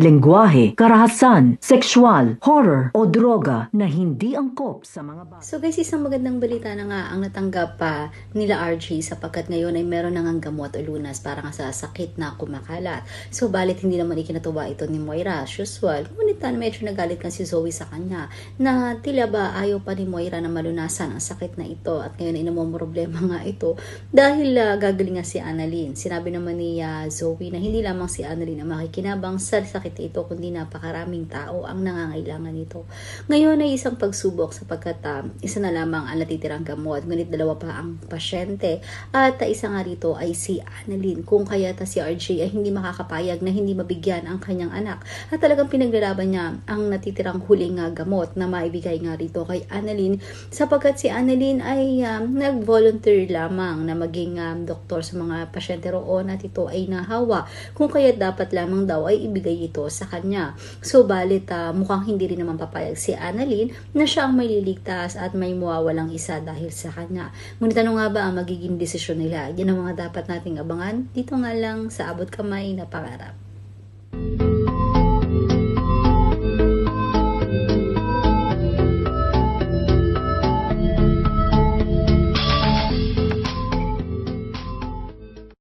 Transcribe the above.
lengguwahe, karahasan, sexual, horror o droga na hindi angkop sa mga bata. So guys, isang magandang balita na nga ang natanggap pa nila RG sapagkat ngayon ay meron na ngang gamot o lunas para nga sa sakit na kumakalat. So balit hindi naman ikinatuwa ito ni Moira as usual. Ngunit medyo nagalit kan si Zoe sa kanya na tila ba ayaw pa ni Moira na malunasan ang sakit na ito at ngayon ay namumroblema nga ito dahil ah, gagaling nga si Annalyn. Sinabi naman ni ah, Zoe na hindi lamang si Annalyn ang makikinabang sa sakit na ito kundi napakaraming tao ang nangangailangan nito. Ngayon ay isang pagsubok sapagkat ah, isa na lamang ang natitirang gamot ngunit dalawa pa ang pasyente. At ah, isa nga rito ay si Annalyn. Kung kaya ta si RJ ay hindi makakapayag na hindi mabigyan ang kanyang anak. At talagang pinaglalaban niya ang natitirang huling nga gamot na maibigay nga rito kay Annalyn sapagkat si Annalyn ay um, nag-volunteer lamang na maging um, doktor sa mga pasyente roon at ito ay nahawa. Kung kaya dapat lamang daw ay ibigay ito sa kanya. So balit ah, mukhang hindi rin naman papayag si Annalyn na siya ang may liligtas at may mawawalang isa dahil sa kanya. Ngunit ano nga ba ang magiging desisyon nila? Yan ang mga dapat nating abangan dito nga lang sa abot kamay na pangarap.